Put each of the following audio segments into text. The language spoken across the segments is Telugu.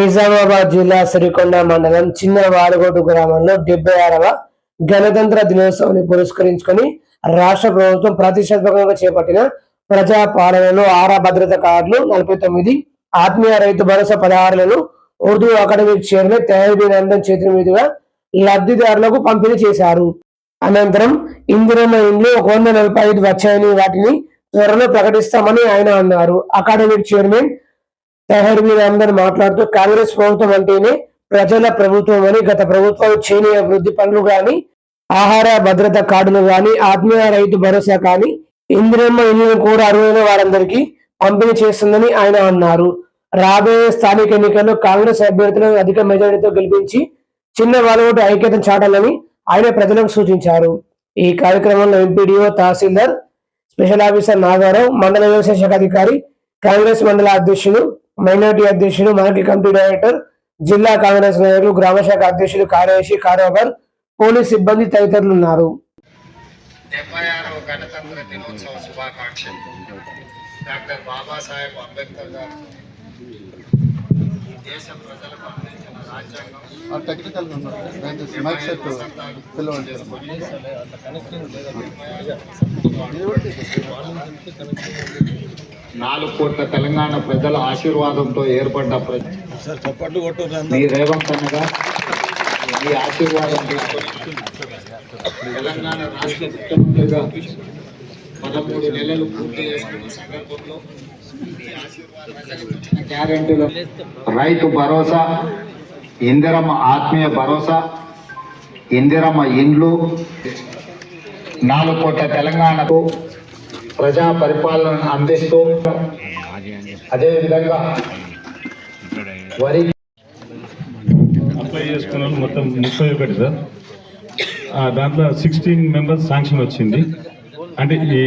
నిజామాబాద్ జిల్లా సిరికొండ మండలం చిన్న వాడగోటు గ్రామంలో డెబ్బై ఆరవ గణతంత్ర దినోత్సవాన్ని పురస్కరించుకొని రాష్ట్ర ప్రభుత్వం ప్రతిష్టాత్మకంగా చేపట్టిన ప్రజా పాలనలో ఆరా భద్రత కార్డులు నలభై తొమ్మిది ఆత్మీయ రైతు భరోసా పదహారులను ఉర్దూ అకాడమిక్ చైర్మన్ తయారీ నందన్ చేతుల మీదుగా లబ్ధిదారులకు పంపిణీ చేశారు. అనంతరం ఇందిరమ్మ ఇండ్లు ఒక వంద నలభై ఐదు వచ్చాయని వాటిని త్వరలో ప్రకటిస్తామని ఆయన అన్నారు. అకాడమిక్ చైర్మన్ తెహర్మీర్ అందరు మాట్లాడుతూ కాంగ్రెస్ ప్రభుత్వం అంటేనే ప్రజల ప్రభుత్వం అని గత ప్రభుత్వాలు చేయని అభివృద్ధి పనులు కానీ ఆహార భద్రత కార్డులు కానీ ఆత్మీయ రైతు భరోసా కానీ ఇందిరమ్మ ఇల్లు కూడా అర్హులైన వారందరికీ పంపిణీ చేస్తుందని ఆయన అన్నారు. రాబోయే స్థానిక ఎన్నికల్లో కాంగ్రెస్ అభ్యర్థులను అధిక మెజారిటీతో గెలిపించి చిన్న వాళ్ళోటు ఐక్యత చాటాలని ఆయన ప్రజలకు సూచించారు. ఈ కార్యక్రమంలో MPDO tahsildar special officer Nagarao మండల వ్యవసాయ శాఖ అధికారి కాంగ్రెస్ మండల అధ్యక్షులు మైనార్టీ అధ్యక్షులు మార్కెట్ కమిటీ డైరెక్టర్ జిల్లా కాంగ్రెస్ నాయకులు గ్రామ శాఖ అధ్యక్షులు కార్యదర్శి కారోబర్ పోలీస్ సిబ్బంది తదితరులు ఉన్నారు. డెబ్బై ఆరవ గణతంత్ర దినోత్సవ శుభాకాంక్షలు. డాక్టర్ బాబాసాహెబ్ అంబేద్కర్ గారు ఈ దేశ ప్రజలకు అందించిన రాజ్యాంగం టెక్నికల్ నాలుగు కోట్ల తెలంగాణ ప్రజల ఆశీర్వాదంతో ఏర్పడ్డ ప్రజ మీ రేవంత్ అన్నగా మీ ఆశీర్వాదం తెలంగాణ రాష్ట్ర ముఖ్యమంత్రిగా పదమూడు నెలలు పూర్తి చేసుకున్న సందర్భంలో గ్యారెంటీలు రైతు భరోసా ఇందిరమ్మ ఆత్మీయ భరోసా ఇందిరమ్మ ఇండ్లు నాలుగు కోట్ల తెలంగాణకు ప్రజా పరిపాలనను అందిస్తూ అదేవిధంగా వరి అప్లై చేసుకున్న వాళ్ళు మొత్తం ముప్పై ఒకటి సార్. దాంట్లో సిక్స్టీన్ మెంబర్స్ శాంక్షన్ వచ్చింది. అంటే ఈ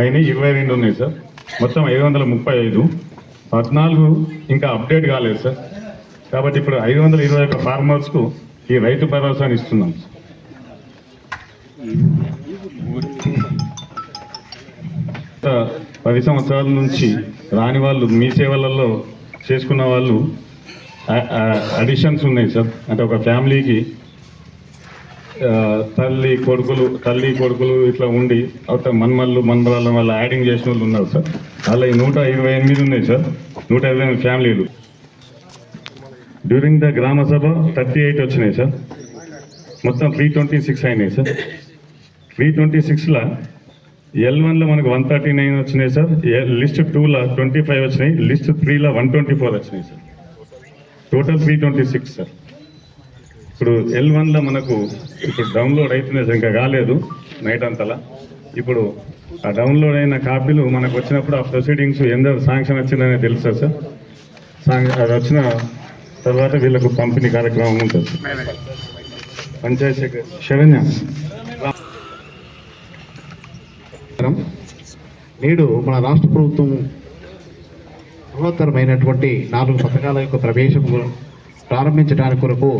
అయిన ఇరవై రెండు ఉన్నాయి సార్. మొత్తం ఐదు వందల ముప్పై ఐదు. పద్నాలుగు ఇంకా అప్డేట్ కాలేదు సార్. కాబట్టి ఇప్పుడు ఐదు వందల ఇరవై ఒక్క ఫార్మర్స్కు ఈ రైతు భరోసాని ఇస్తున్నాం సార్. గత పది సంవత్సరాల నుంచి రాని వాళ్ళు మీ సేవలలో చేసుకున్న వాళ్ళు అడిషన్స్ ఉన్నాయి సార్. అంటే ఒక ఫ్యామిలీకి తల్లి కొడుకులు తల్లి కొడుకులు ఇట్లా ఉండి అవత మన్మల్లు మన్మరాల వల్ల యాడింగ్ చేసిన వాళ్ళు ఉన్నారు సార్. అలా ఈ నూట ఇరవై ఎనిమిది ఉన్నాయి సార్. నూట ఇరవై ఎనిమిది ఫ్యామిలీలు. During the gram sabha thirty eight వచ్చినాయి సార్. మొత్తం త్రీ ట్వంటీ సిక్స్ అయినాయి సార్. త్రీ ట్వంటీ సిక్స్లో ఎల్ వన్లో మనకు వన్ థర్టీ నైన్ వచ్చినాయి సార్. లిస్ట్ టూలో ట్వంటీ ఫైవ్ వచ్చినాయి. లిస్ట్ త్రీలో వన్ ట్వంటీ ఫోర్ వచ్చినాయి sir. Total three twenty six sir. ఇప్పుడు ఎల్ వన్లో మనకు ఇప్పుడు డౌన్లోడ్ అవుతున్నాయి సార్ ఇంకా కాలేదు నైట్ అంతలా. ఇప్పుడు ఆ డౌన్లోడ్ అయిన కాపీలు మనకు వచ్చినప్పుడు ఆ ప్రొసీడింగ్స్ ఎంత శాంక్షన్ వచ్చిందనే తెలుసా సార్? సాంగ్ అది వచ్చిన తర్వాత వీళ్ళకు పంపిణీ కార్యక్రమం ఉంటుంది. సార్ శరణ్య. నేడు మన రాష్ట్ర ప్రభుత్వం బృహత్తరమైనటువంటి నాలుగు పథకాల యొక్క ప్రవేశం ప్రారంభించడానికి కొరకు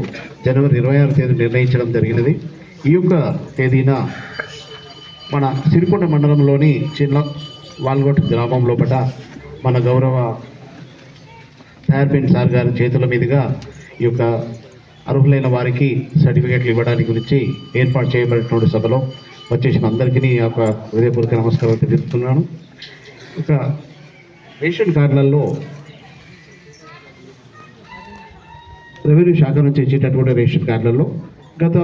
జనవరి ఇరవై ఆరు తేదీ నిర్ణయించడం జరిగినది. ఈ యొక్క తేదీన మన సిరికొండ మండలంలోని చిన్న వాల్గొట్ గ్రామం లోపల మన గౌరవ తయార్పిన్ సార్ గారి చేతుల మీదుగా ఈ యొక్క అర్హులైన వారికి సర్టిఫికేట్లు ఇవ్వడానికి గురించి ఏర్పాటు చేయబడినటువంటి సభలో వచ్చేసిన అందరికీ ఒక హృదయపూర్వక నమస్కారం తెలుపుతున్నాను ఇక రేషన్ కార్డులలో రెవెన్యూ శాఖ నుంచి ఇచ్చేటటువంటి రేషన్ కార్డులలో గత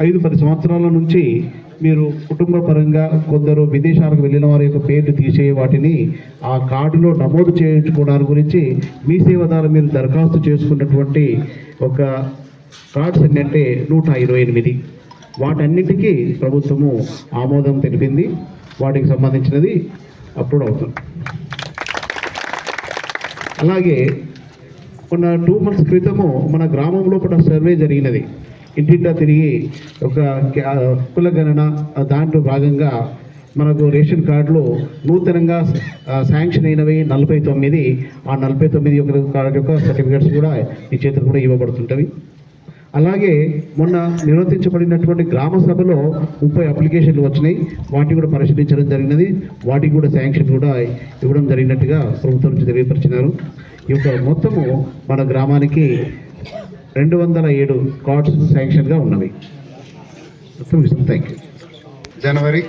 ఐదు పది సంవత్సరాల నుంచి మీరు కుటుంబ పరంగా కొందరు విదేశాలకు వెళ్ళిన వారి యొక్క పేర్లు తీసే వాటిని ఆ కార్డులో నమోదు చేయించుకోవడానికి గురించి మీ సేవ ద్వారా మీరు దరఖాస్తు చేసుకున్నటువంటి ఒక కార్డ్స్ ఏంటంటే నూట ఇరవై ఎనిమిది. వాటన్నిటికీ ప్రభుత్వము ఆమోదం తెలిపింది. వాటికి సంబంధించినది అప్రూవ్ అవుతుంది. అలాగే మొన్న టూ మంత్స్ క్రితము మన గ్రామంలో కూడా సర్వే జరిగినది. ఇంటింటా తిరిగి ఒక కులగణన కుల గణన దాంట్లో భాగంగా మనకు రేషన్ కార్డులో నూతనంగా శాంక్షన్ అయినవి. నలభై తొమ్మిది ఆ నలభై తొమ్మిది యొక్క కార్డు యొక్క సర్టిఫికేట్స్ కూడా ఈ చేతులు కూడా ఇవ్వబడుతుంటవి. అలాగే మొన్న నిర్వర్తించబడినటువంటి గ్రామ సభలో ముప్పై అప్లికేషన్లు వచ్చినాయి. వాటిని కూడా పరిశీలించడం జరిగినది. వాటికి కూడా శాంక్షన్ కూడా ఇవ్వడం జరిగినట్టుగా ప్రభుత్వం నుంచి తెలియపరిచినారు. ఈ యొక్క మొత్తము మన గ్రామానికి రెండు వందల ఏడు కార్డ్స్ శాంక్షన్గా ఉన్నవి. థ్యాంక్ యూ జనవరి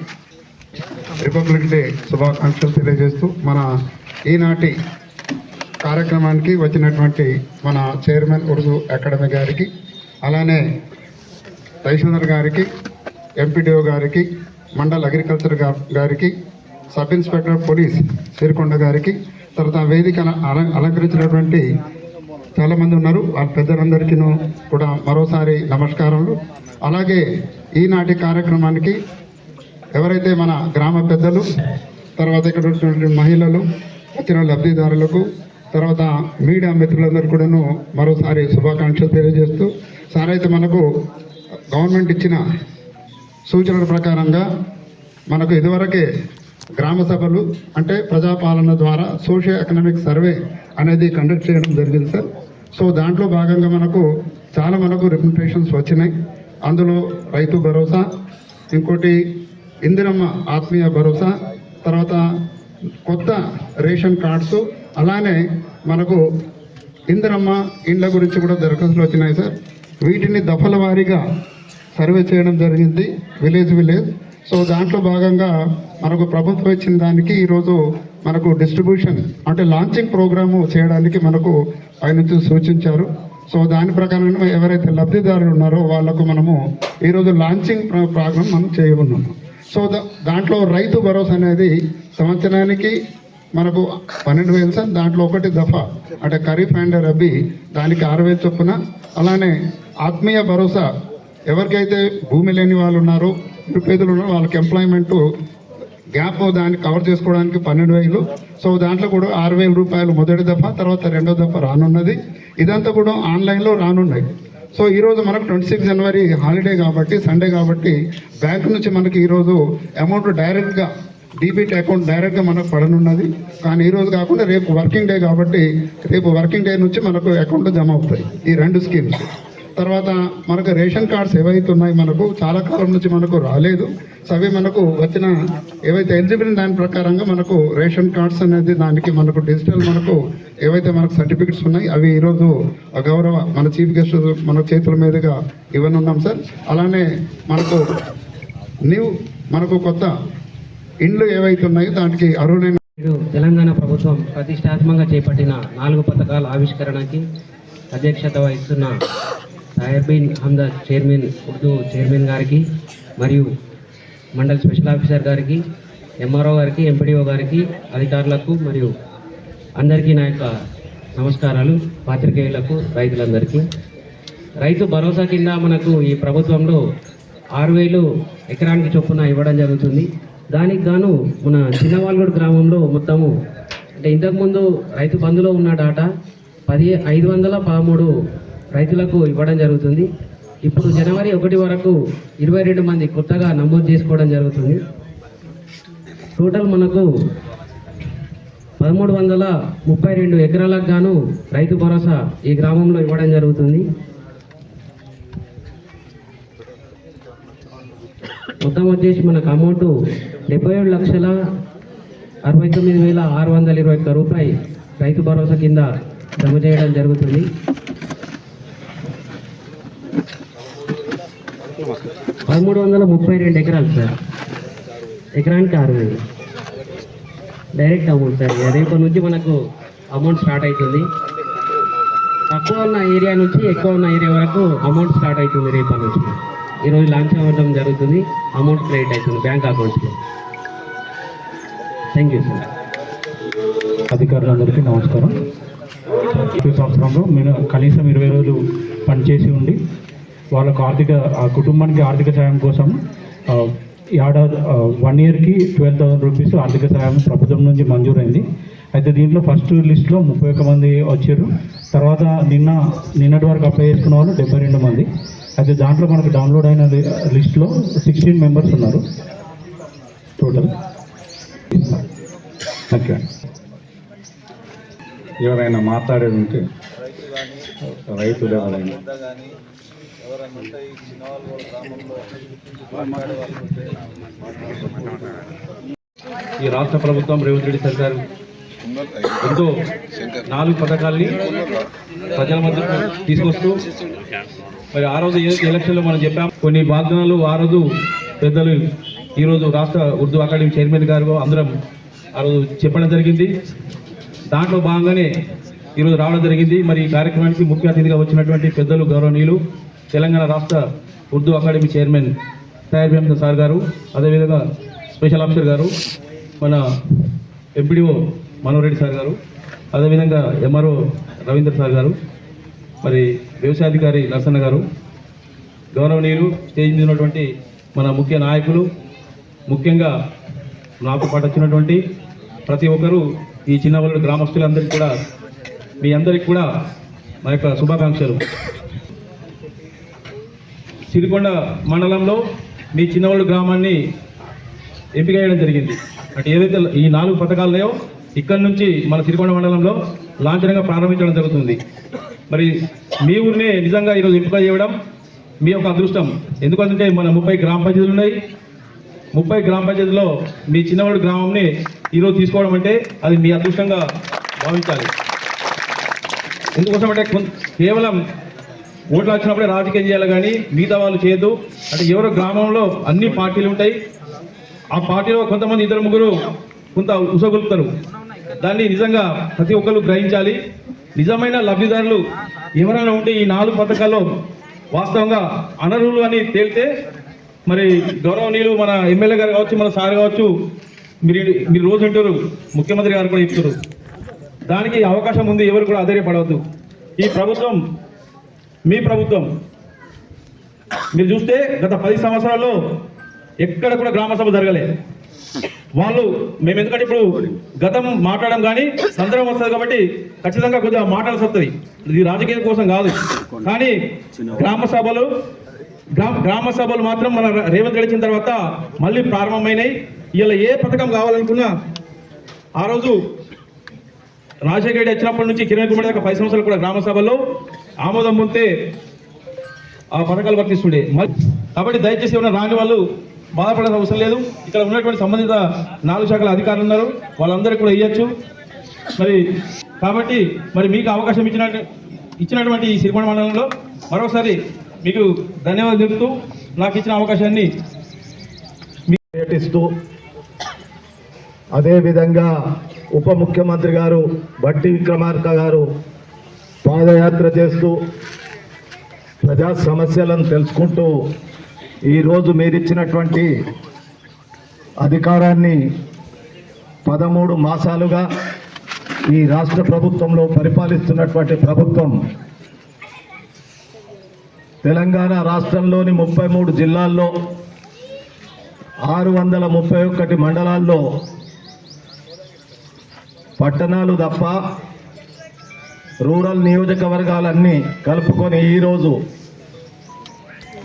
రిపబ్లిక్ డే శుభాకాంక్షలు తెలియజేస్తూ మన ఈనాటి కార్యక్రమానికి వచ్చినటువంటి మన చైర్మన్ ఉర్దూ అకాడమీ గారికి అలానే రవిచంద్ర గారికి ఎంపీడీఓ గారికి మండల్ అగ్రికల్చర్ గారికి సబ్ ఇన్స్పెక్టర్ పోలీస్ సిరికొండ గారికి తర్వాత వేదిక అలంకరించినటువంటి చాలామంది ఉన్నారు. వాళ్ళ పెద్దలందరికీ కూడా మరోసారి నమస్కారములు. అలాగే ఈనాటి కార్యక్రమానికి ఎవరైతే మన గ్రామ పెద్దలు తర్వాత ఇక్కడ ఉన్నటువంటి మహిళలు వచ్చిన లబ్ధిదారులకు తర్వాత మీడియా మిత్రులందరూ కూడాను మరోసారి శుభాకాంక్షలు తెలియజేస్తూ సార్ అయితే మనకు గవర్నమెంట్ ఇచ్చిన సూచనల ప్రకారంగా మనకు ఇదివరకే గ్రామ సభలు అంటే ప్రజాపాలన ద్వారా సోషియో ఎకనామిక్ సర్వే అనేది కండక్ట్ చేయడం జరిగింది సార్. సో దాంట్లో భాగంగా మనకు చాలా మనకు రిప్రజెంటేషన్స్ వచ్చినాయి. అందులో రైతు భరోసా ఇంకోటి ఇందిరమ్మ ఆత్మీయ భరోసా తర్వాత కొత్త రేషన్ కార్డ్స్ అలానే మనకు ఇందిరమ్మ ఇండ్ల గురించి కూడా దరఖాస్తులు వచ్చినాయి సార్. వీటిని దఫల వారీగా సర్వే చేయడం జరిగింది విలేజ్ విలేజ్. సో దాంట్లో భాగంగా మనకు ప్రభుత్వం ఇచ్చిన దానికి ఈరోజు మనకు డిస్ట్రిబ్యూషన్ అంటే లాంచింగ్ ప్రోగ్రాము చేయడానికి మనకు ఆయన సూచించారు. సో దాని ప్రకారం ఎవరైతే లబ్ధిదారులు ఉన్నారో వాళ్ళకు మనము ఈరోజు లాంచింగ్ ప్ర- ప్రోగ్రామ్ మనం చేయనున్నాము సో దా- దాంట్లో రైతు భరోసా అనేది సంవత్సరానికి మనకు పన్నెండు వేలు సార్. దాంట్లో ఒకటి దఫా అంటే ఖరీఫ్ అండ్ రబీ దానికి ఆరు వేలు చొప్పున. అలానే ఆత్మీయ భరోసా. ఎవరికైతే భూమి లేని వాళ్ళు ఉన్నారో నిరుపేదలు ఉన్నారో వాళ్ళకి ఎంప్లాయ్మెంట్ గ్యాప్ దాన్ని కవర్ చేసుకోవడానికి పన్నెండు వేలు. సో దాంట్లో కూడా ఆరు వేల రూపాయలు మొదటి దఫ తర్వాత రెండో దఫ రానున్నది. ఇదంతా కూడా ఆన్లైన్లో రానున్నాయి. సో ఈరోజు మనకు ట్వంటీ సిక్స్ జనవరి హాలిడే కాబట్టి సండే కాబట్టి బ్యాంక్ నుంచి మనకి ఈరోజు అమౌంట్ డైరెక్ట్గా డీబీటీ అకౌంట్ డైరెక్ట్గా మనకు పడనున్నది. కానీ ఈరోజు కాకుండా రేపు వర్కింగ్ డే కాబట్టి రేపు వర్కింగ్ డే నుంచి మనకు అకౌంట్ జమ అవుతాయి. ఈ రెండు స్కీమ్స్ తర్వాత మనకు రేషన్ కార్డ్స్ ఏవైతే ఉన్నాయి మనకు చాలా కాలం నుంచి మనకు రాలేదు. సో అవి మనకు వచ్చిన ఏవైతే ఎలిజిబుల్ దాని ప్రకారంగా మనకు రేషన్ కార్డ్స్ అనేది దానికి మనకు డిజిటల్ మనకు ఏవైతే మనకు సర్టిఫికెట్స్ ఉన్నాయి అవి ఈరోజు గౌరవ మన చీఫ్ గెస్ట్ మన చేతుల మీదుగా ఇవ్వనున్నాం సార్. అలానే మనకు న్యూ మనకు కొత్త ఇండ్లు ఏవైతే ఉన్నాయో దానికి అర్హులైన తెలంగాణ ప్రభుత్వం ప్రతిష్టాత్మకంగా చేపట్టిన నాలుగు పథకాల ఆవిష్కరణకి అధ్యక్షత వహిస్తున్న సాహెబీన్ హమ్దద్ చైర్మన్ ఉర్దూ చైర్మన్ గారికి మరియు మండల్ స్పెషల్ ఆఫీసర్ గారికి ఎంఆర్ఓ గారికి ఎంపీడీఓ గారికి అధికారులకు మరియు అందరికీ నా యొక్క నమస్కారాలు పాత్రికేయులకు రైతులందరికీ. రైతు భరోసా కింద మనకు ఈ ప్రభుత్వంలో ఆరు వేలు ఎకరానికి చొప్పున ఇవ్వడం జరుగుతుంది. దానికి గాను మన చిన్నవాల్గూడ గ్రామంలో మొత్తము అంటే ఇంతకుముందు రైతు బంధులో ఉన్న డాటా పది ఐదు వందల పదమూడు రైతులకు ఇవ్వడం జరుగుతుంది. ఇప్పుడు జనవరి ఒకటి వరకు ఇరవై రెండు మంది కొత్తగా నమోదు చేసుకోవడం జరుగుతుంది. టోటల్ మనకు పదమూడు వందల ముప్పై రెండు ఎకరాలకు గాను రైతు భరోసా ఈ గ్రామంలో ఇవ్వడం జరుగుతుంది. మొత్తం వచ్చేసి మనకు అమౌంట్ డెబ్బై ఏడు లక్షల అరవై తొమ్మిది వేల ఆరు వందల ఇరవై ఒక్క రూపాయి రైతు భరోసా కింద జమ చేయడం జరుగుతుంది. పదమూడు వందల ముప్పై రెండు ఎకరాలు సార్. ఎకరానికి ఆరు వేలు. Direct amount sir. రేపటి నుంచి మనకు అమౌంట్ స్టార్ట్ అవుతుంది. తక్కువ ఉన్న ఏరియా నుంచి ఎక్కువ ఉన్న ఏరియా వరకు అమౌంట్ స్టార్ట్ అవుతుంది రేపటి నుంచి. ఈరోజు లాంచ్ అవ్వడం జరుగుతుంది. అమౌంట్ క్రెడిట్ అవుతుంది బ్యాంక్ అకౌంట్స్లో థ్యాంక్ యూ సార్. అధికారులందరికీ నమస్కారం. ఈ సంవత్సరంలో మీరు కనీసం ఇరవై రోజులు పనిచేసి ఉండి వాళ్ళకు ఆర్థిక కుటుంబానికి ఆర్థిక సాయం కోసం ఏడాది వన్ ఇయర్కి ట్వెల్వ్ థౌసండ్ రూపీస్ ఆర్థిక సాయం ప్రభుత్వం నుంచి మంజూరైంది. అయితే దీంట్లో ఫస్ట్ లిస్ట్లో ముప్పై ఒక్క మంది వచ్చారు. తర్వాత నిన్న నిన్నటి వరకు అప్లై చేసుకున్న వాళ్ళు డెబ్బై రెండు మంది. అయితే దాంట్లో మనకు డౌన్లోడ్ అయిన లిస్ట్లో సిక్స్టీన్ మెంబర్స్ ఉన్నారు. టోటల్ ఓకే ఎవరైనా మాట్లాడేది ఉంటే రైతులు ఎవరైనా ఈ రాష్ట్ర ప్రభుత్వం రేవంత్ రెడ్డి సర్కారు ఎంతో నాలుగు పథకాల్ని ప్రజల మధ్యకు తీసుకొస్తూ మరి ఆ రోజు ఎలక్షన్లో మనం చెప్పాం కొన్ని వాగ్దానాలు ఆ రోజు పెద్దలు ఈరోజు రాష్ట్ర ఉర్దూ అకాడమీ చైర్మన్ గారు అందరం ఆ రోజు చెప్పడం జరిగింది. దాంట్లో భాగంగానే ఈరోజు రావడం జరిగింది. మరి ఈ కార్యక్రమానికి ముఖ్య అతిథిగా వచ్చినటువంటి పెద్దలు గౌరవనీయులు తెలంగాణ రాష్ట్ర ఉర్దూ అకాడమీ చైర్మన్ తయారు భీమద సార్ గారు అదేవిధంగా స్పెషల్ ఆఫీసర్ గారు మన ఎంపీడీఓ మనోరెడ్డి సార్ గారు అదేవిధంగా ఎంఆర్ఓ రవీంద్ర సార్ గారు మరి వ్యవసాయాధికారి నరసన్న గారు గౌరవనీయులు స్టేజ్ మీద ఉన్నటువంటి మన ముఖ్య నాయకులు ముఖ్యంగా నాతో పాటు వచ్చినటువంటి ప్రతి ఒక్కరూ ఈ చిన్నవాళ్ళు గ్రామస్తులందరికీ కూడా మీ అందరికీ కూడా మా యొక్క శుభాకాంక్షలు. సిరికొండ మండలంలో మీ చిన్నవాళ్ళు గ్రామాన్ని ఎంపిక చేయడం జరిగింది. అంటే ఏదైతే ఈ నాలుగు పథకాలు లేవో ఇక్కడ నుంచి మన సిరికొండ మండలంలో లాంఛనంగా ప్రారంభించడం జరుగుతుంది. మరి మీ ఊరినే నిజంగా ఈరోజు ఎంపిక చేయడం మీ యొక్క అదృష్టం. ఎందుకంటే మన ముప్పై గ్రామ పంచాయతీలు ఉన్నాయి. ముప్పై గ్రామ పంచాయతీలో మీ చిన్నవాడు గ్రామంని ఈరోజు తీసుకోవడం అంటే అది మీ అదృష్టంగా భావించాలి. ఎందుకోసం అంటే కేవలం ఓట్లు వచ్చినప్పుడే రాజకీయం చేయాలి కానీ మిగతా వాళ్ళు చేయొద్దు. అంటే ఎవరో గ్రామంలో అన్ని పార్టీలు ఉంటాయి. ఆ పార్టీలో కొంతమంది ఇద్దరు ముగ్గురు కొంత ఉసగొలుపుతారు. దాన్ని నిజంగా ప్రతి ఒక్కరు గ్రహించాలి. నిజమైన లబ్ధిదారులు ఎవరైనా ఉంటే ఈ నాలుగు పథకాల్లో వాస్తవంగా అనర్హులు అని తేలితే మరి గౌరవనీయులు మన ఎమ్మెల్యే గారు కావచ్చు మన సార్ కావచ్చు మీరు మీరు రోజు వింటారు ముఖ్యమంత్రి గారు కూడా చెప్తారు. దానికి అవకాశం ఉంది ఎవరు కూడా ఆధైర్యపడవద్దు ఈ ప్రభుత్వం మీ ప్రభుత్వం. మీరు చూస్తే గత పది సంవత్సరాల్లో ఎక్కడ కూడా గ్రామ సభ జరగలే. వాళ్ళు మేము ఎందుకంటే ఇప్పుడు గతం మాట్లాడడం కానీ సందర్భం వస్తుంది కాబట్టి ఖచ్చితంగా కొద్దిగా మాట్లాడాల్సి వస్తుంది ఇది రాజకీయం కోసం కాదు. కానీ గ్రామ సభలు గ్రామ గ్రామ సభలు మాత్రం మన రేవంత్ గడిచిన తర్వాత మళ్ళీ ప్రారంభమైనాయి. ఇలా ఏ పథకం కావాలనుకున్నా ఆ రోజు రాజశేఖర రెడ్డి వచ్చినప్పటి నుంచి కిరణ్ కుమార్ దాకా పది సంవత్సరాలు కూడా గ్రామ సభలో ఆమోదం ఉంటే ఆ పథకాలు వర్తిస్తుండే కాబట్టి దయచేసి ఉన్న రాని వాళ్ళు బాధపడాల్సిన అవసరం లేదు. ఇక్కడ ఉన్నటువంటి సంబంధిత నాలుగు శాఖల అధికారులు ఉన్నారు. వాళ్ళందరికీ కూడా ఇవ్వచ్చు మరి కాబట్టి మరి మీకు అవకాశం ఇచ్చిన ఇచ్చినటువంటి ఈ సిరికొండ మండలంలో మరొకసారి మీకు ధన్యవాదాలు చెబుతూ నాకు ఇచ్చిన అవకాశాన్ని పర్యటిస్తూ అదేవిధంగా ఉప ముఖ్యమంత్రి గారు బట్టి విక్రమార్క గారు పాదయాత్ర చేస్తూ ప్రజా సమస్యలను తెలుసుకుంటూ ఈరోజు మీరిచ్చినటువంటి అధికారాన్ని పదమూడు మాసాలుగా ఈ రాష్ట్ర ప్రభుత్వంలో పరిపాలిస్తున్నటువంటి ప్రభుత్వం తెలంగాణ రాష్ట్రంలోని ముప్పై మూడు జిల్లాల్లో ఆరు వందల ముప్పై ఒకటి మండలాల్లో పట్టణాలు తప్ప రూరల్ నియోజకవర్గాలన్నీ కలుపుకొని ఈరోజు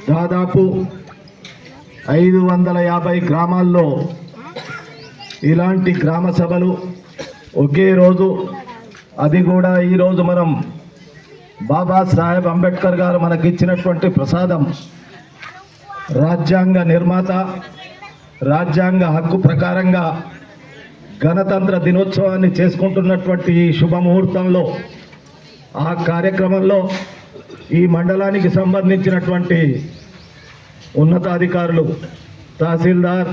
దాదాపు ఐదు వందల యాభై గ్రామాల్లో ఇలాంటి గ్రామ సభలు ఒకే రోజు అది కూడా ఈరోజు మనం బాబాసాహెబ్ అంబేద్కర్ గారు మనకి ఇచ్చినటువంటి ప్రసాదం. రాజ్యాంగ నిర్మాత రాజ్యాంగ హక్కు ప్రకారంగా గణతంత్ర దినోత్సవాన్ని చేసుకుంటున్నటువంటి ఈ శుభముహూర్తంలో ఆ కార్యక్రమంలో ఈ మండలానికి సంబంధించినటువంటి ఉన్నతాధికారులు తహసీల్దార్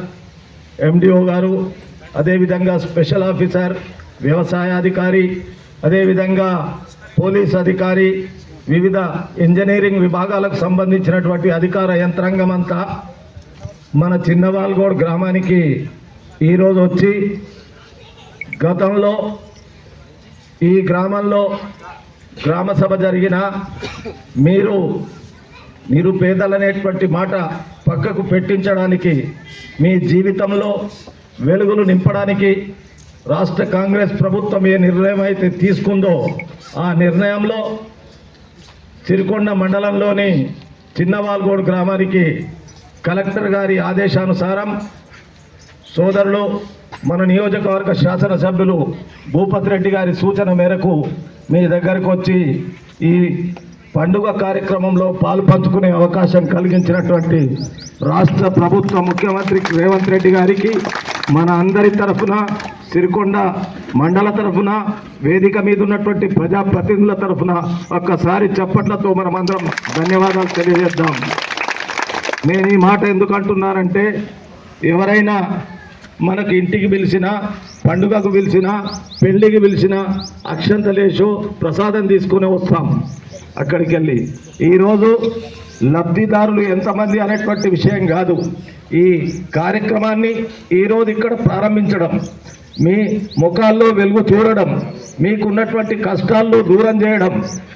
ఎండిఓ గారు అదేవిధంగా స్పెషల్ ఆఫీసర్ వ్యవసాయాధికారి అదేవిధంగా పోలీస్ అధికారి వివిధ ఇంజనీరింగ్ విభాగాలకు సంబంధించినటువంటి అధికార యంత్రాంగం అంతా మన చిన్నవాల్గోడ్ గ్రామానికి ఈరోజు వచ్చి గతంలో ఈ గ్రామంలో గ్రామ సభ జరిగిన మీరు నిరుపేదలనేటువంటి మాట పక్కకు పెట్టించడానికి మీ జీవితంలో వెలుగులు నింపడానికి రాష్ట్ర కాంగ్రెస్ ప్రభుత్వం ఏ నిర్ణయం అయితే తీసుకుందో ఆ నిర్ణయంలో సిరికొండ మండలంలోని చిన్నవాల్గోడ్ గ్రామానికి కలెక్టర్ గారి ఆదేశానుసారం సోదరులు మన నియోజకవర్గ శాసనసభ్యులు భూపతి రెడ్డి గారి సూచన మేరకు మీ దగ్గరకు వచ్చి ఈ పండుగ కార్యక్రమంలో పాలు పంచుకునే అవకాశం కలిగించినటువంటి రాష్ట్ర ప్రభుత్వ ముఖ్యమంత్రి రేవంత్ రెడ్డి గారికి మన అందరి తరఫున సిరికొండ మండల తరఫున వేదిక మీద ఉన్నటువంటి ప్రజాప్రతినిధుల తరఫున ఒక్కసారి చప్పట్లతో మనం అందరం ధన్యవాదాలు తెలియజేద్దాం. నేను ఈ మాట ఎందుకు అంటున్నానంటే ఎవరైనా మనకు ఇంటికి పిలిచినా పండుగకు పిలిచినా పెళ్ళికి పిలిచినా అక్షంతలేసో ప్రసాదం తీసుకుని వస్తాం అక్కడికి వెళ్ళి ఈరోజు లబ్ధిదారులు ఎంతమంది అనేటువంటి విషయం కాదు. ఈ కార్యక్రమాన్ని ఈరోజు ఇక్కడ ప్రారంభించడం. మీ ముఖాల్లో వెలుగు చూడడం మీకున్నటువంటి కష్టాల్లో దూరం చేయడం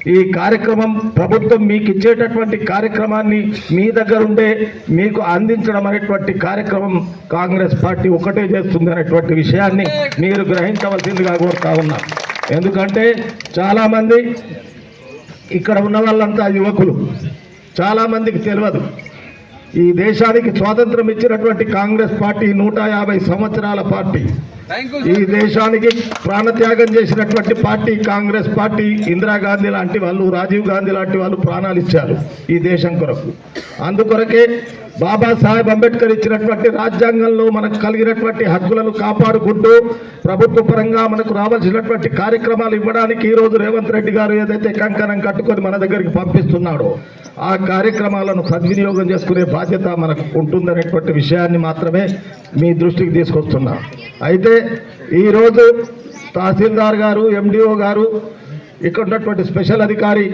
ఈ కార్యక్రమం ప్రభుత్వం మీకు ఇచ్చేటటువంటి కార్యక్రమాన్ని మీ దగ్గర ఉండే మీకు అందించడం అనేటువంటి కార్యక్రమం కాంగ్రెస్ పార్టీ ఒకటే చేస్తుంది అనేటువంటి విషయాన్ని మీరు గ్రహించవలసిందిగా కోరుతా ఉన్నా. ఎందుకంటే చాలామంది ఇక్కడ ఉన్న వాళ్ళంతా యువకులు. చాలామందికి తెలియదు. ఈ దేశానికి స్వాతంత్రం ఇచ్చినటువంటి కాంగ్రెస్ పార్టీ నూట యాభై సంవత్సరాల పార్టీ. ఈ దేశానికి ప్రాణత్యాగం చేసినటువంటి పార్టీ కాంగ్రెస్ పార్టీ ఇందిరాగాంధీ లాంటి వాళ్ళు రాజీవ్ గాంధీ లాంటి వాళ్ళు ప్రాణాలు ఇచ్చారు ఈ దేశం కొరకు. అందుకొరకే బాబాసాహెబ్ అంబేద్కర్ ఇచ్చినటువంటి రాజ్యాంగంలో మనకు కలిగినటువంటి హక్కులను కాపాడుకుంటూ ప్రభుత్వ పరంగా మనకు రావాల్సినటువంటి కార్యక్రమాలు ఇవ్వడానికి ఈరోజు రేవంత్ రెడ్డి గారు ఏదైతే కంకణం కట్టుకొని మన దగ్గరికి పంపిస్తున్నాడో ఆ కార్యక్రమాలను సద్వినియోగం చేసుకునే బాధ్యత మనకు ఉంటుందనేటువంటి విషయాన్ని మాత్రమే మీ దృష్టికి తీసుకొస్తున్నా. అయితే ఈరోజు తహసీల్దార్ గారు ఎండిఓ గారు ఇక్కడ ఉన్నటువంటి స్పెషల్ అధికారి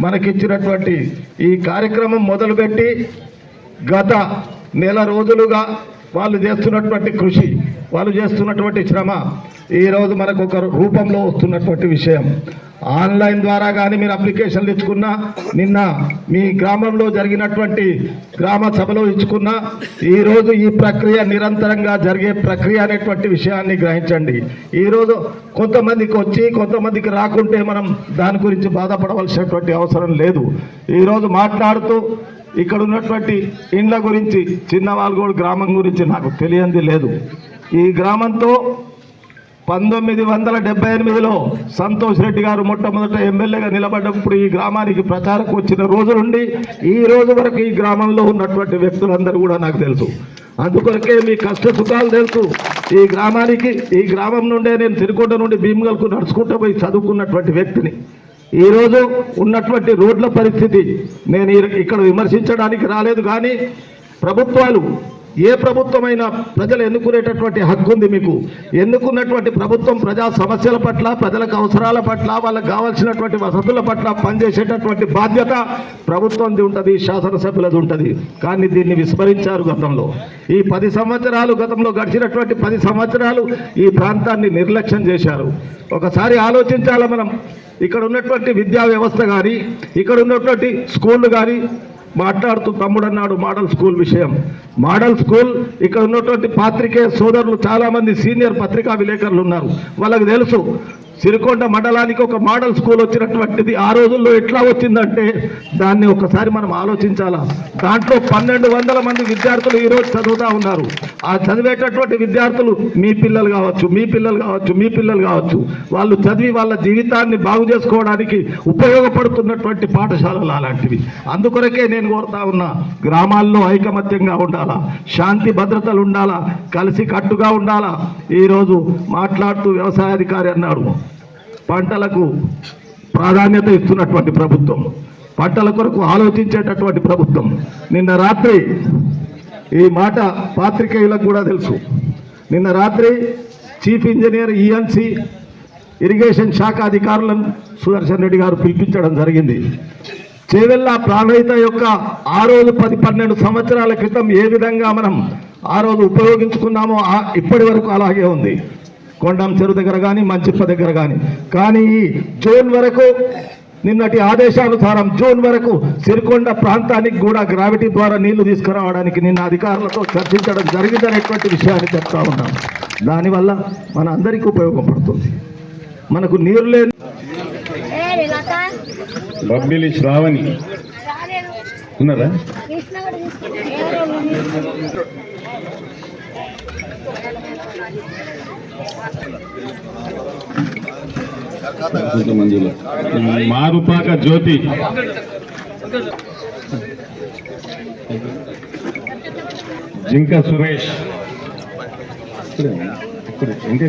మనకిచ్చినటువంటి ఈ కార్యక్రమం మొదలుపెట్టి గత నెల రోజులుగా వాళ్ళు చేస్తున్నటువంటి కృషి వాళ్ళు చేస్తున్నటువంటి శ్రమ ఈరోజు మనకు ఒక రూపంలో వస్తున్నటువంటి విషయం. ఆన్లైన్ ద్వారా కానీ మీరు అప్లికేషన్లు ఇచ్చుకున్నా నిన్న మీ గ్రామంలో జరిగినటువంటి గ్రామ సభలో ఇచ్చుకున్నా ఈరోజు ఈ ప్రక్రియ నిరంతరంగా జరిగే ప్రక్రియ అనేటువంటి విషయాన్ని గ్రహించండి. ఈరోజు కొంతమందికి వచ్చి కొంతమందికి రాకుంటే మనం దాని గురించి బాధపడవలసినటువంటి అవసరం లేదు. ఈరోజు మాట్లాడుతూ ఇక్కడ ఉన్నటువంటి ఇండ్ల గురించి చిన్నవాల్గోడు గ్రామం గురించి నాకు తెలియంది లేదు. ఈ గ్రామంతో పంతొమ్మిది వందల డెబ్బై ఎనిమిదిలో సంతోష్ రెడ్డి గారు మొట్టమొదట ఎమ్మెల్యేగా నిలబడ్డప్పుడు ఈ గ్రామానికి ప్రచారకు వచ్చిన రోజు నుండి ఈ రోజు వరకు ఈ గ్రామంలో ఉన్నటువంటి వ్యక్తులందరూ కూడా నాకు తెలుసు. అందుకొరకే మీ కష్ట సుఖాలు తెలుసు. ఈ గ్రామానికి ఈ గ్రామం నుండే నేను తిరుకొండ నుండి భీమగల్కు నడుచుకుంటూ పోయి చదువుకున్నటువంటి వ్యక్తిని. ఈరోజు ఉన్నటువంటి రోడ్ల పరిస్థితి నేను ఇక్కడ విమర్శించడానికి రాలేదు కానీ ప్రభుత్వాలు ఏ ప్రభుత్వమైనా ప్రజలు ఎన్నుకునేటటువంటి హక్కు ఉంది మీకు? ఎన్నుకున్నటువంటి ప్రభుత్వం ప్రజా సమస్యల పట్ల ప్రజలకు అవసరాల పట్ల వాళ్ళకి కావాల్సినటువంటి వసతుల పట్ల పనిచేసేటటువంటి బాధ్యత ప్రభుత్వంది ఉంటుంది శాసనసభ్యులది ఉంటుంది. కానీ దీన్ని విస్మరించారు గతంలో. ఈ పది సంవత్సరాలు గతంలో గడిచినటువంటి పది సంవత్సరాలు ఈ ప్రాంతాన్ని నిర్లక్ష్యం చేశారు. ఒకసారి ఆలోచించాలి మనం. ఇక్కడ ఉన్నటువంటి విద్యా వ్యవస్థ కానీ ఇక్కడ ఉన్నటువంటి స్కూళ్ళు కానీ మాట్లాడుతూ తమ్ముడు అన్నాడు మోడల్ స్కూల్ విషయం. మోడల్ స్కూల్ ఇక్కడ ఉన్నటువంటి పాత్రికేయ సోదరులు చాలామంది సీనియర్ పత్రికా విలేకరులు ఉన్నారు. వాళ్ళకి తెలుసు సిరికొండ మండలానికి ఒక మోడల్ స్కూల్ వచ్చినటువంటిది ఆ రోజుల్లో ఎట్లా వచ్చిందంటే దాన్ని ఒకసారి మనం ఆలోచించాలా? దాంట్లో పన్నెండు వందల మంది విద్యార్థులు ఈరోజు చదువుతూ ఉన్నారు. ఆ చదివేటటువంటి విద్యార్థులు మీ పిల్లలు కావచ్చు మీ పిల్లలు కావచ్చు మీ పిల్లలు కావచ్చు వాళ్ళు చదివి వాళ్ళ జీవితాన్ని బాగు చేసుకోవడానికి ఉపయోగపడుతున్నటువంటి పాఠశాలలు అలాంటివి. అందుకొరకే నేను కోరుతా ఉన్నా గ్రామాల్లో ఐకమత్యంగా ఉండాలా శాంతి భద్రతలు ఉండాలా కలిసి కట్టుగా ఉండాలా? ఈరోజు మాట్లాడుతూ వ్యవసాయాధికారి అన్నాడు. పంటలకు ప్రాధాన్యత ఇస్తున్నటువంటి ప్రభుత్వం పంటల కొరకు ఆలోచించేటటువంటి ప్రభుత్వం. నిన్న రాత్రి ఈ మాట పాత్రికేయులకు కూడా తెలుసు. నిన్న రాత్రి చీఫ్ ఇంజనీర్ ఈఎన్సి ఇరిగేషన్ శాఖ అధికారులను సుదర్శన్ రెడ్డి గారు పిలిపించడం జరిగింది. చేవెళ్ళ ప్రాణహిత యొక్క ఆ రోజు పది పన్నెండు సంవత్సరాల క్రితం ఏ విధంగా మనం ఆ రోజు ఉపయోగించుకున్నామో ఇప్పటి వరకు అలాగే ఉంది. కొండం చెరువు దగ్గర కానీ మంచిప్ప దగ్గర కానీ కానీ ఈ జూన్ వరకు నిన్నటి ఆదేశానుసారం జూన్ వరకు సిరికొండ ప్రాంతానికి కూడా గ్రావిటీ ద్వారా నీళ్ళు తీసుకురావడానికి నిన్న అధికారులతో చర్చించడం జరిగిందనేటువంటి విషయాన్ని చెప్తా ఉన్నాం. దానివల్ల మన అందరికీ ఉపయోగపడుతుంది. మనకు నీరు లేని బబ్బిలి శ్రావణి. ఉన్నారా? మారుపాక జ్యోతి. జింక సురేష్. ఇంకే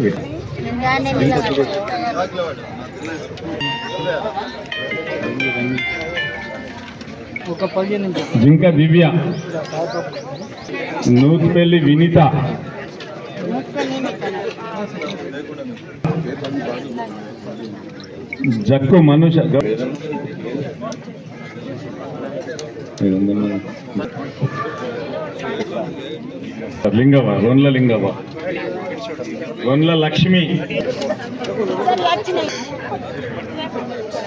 జింక దివ్య. నూత్పల్లి వినీత. జక్కు మనుష లింగవ రొన్ల లింగవ రొన్ల లక్ష్మి.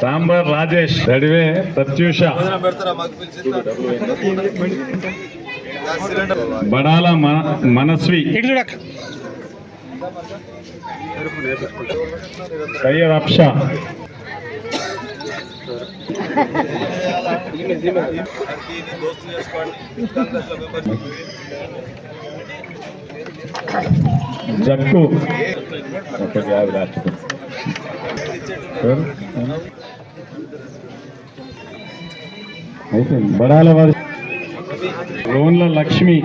సాంబార్ రాజేష్. రడివే ప్రత్యూష. బడాల మనస్వి. సయ్యద్ అప్షా జక్కు ఒకటి యాభై లాస్ట్ ఎవరు? అయిపోయింది బడాల వారి లోన్ల లక్ష్మి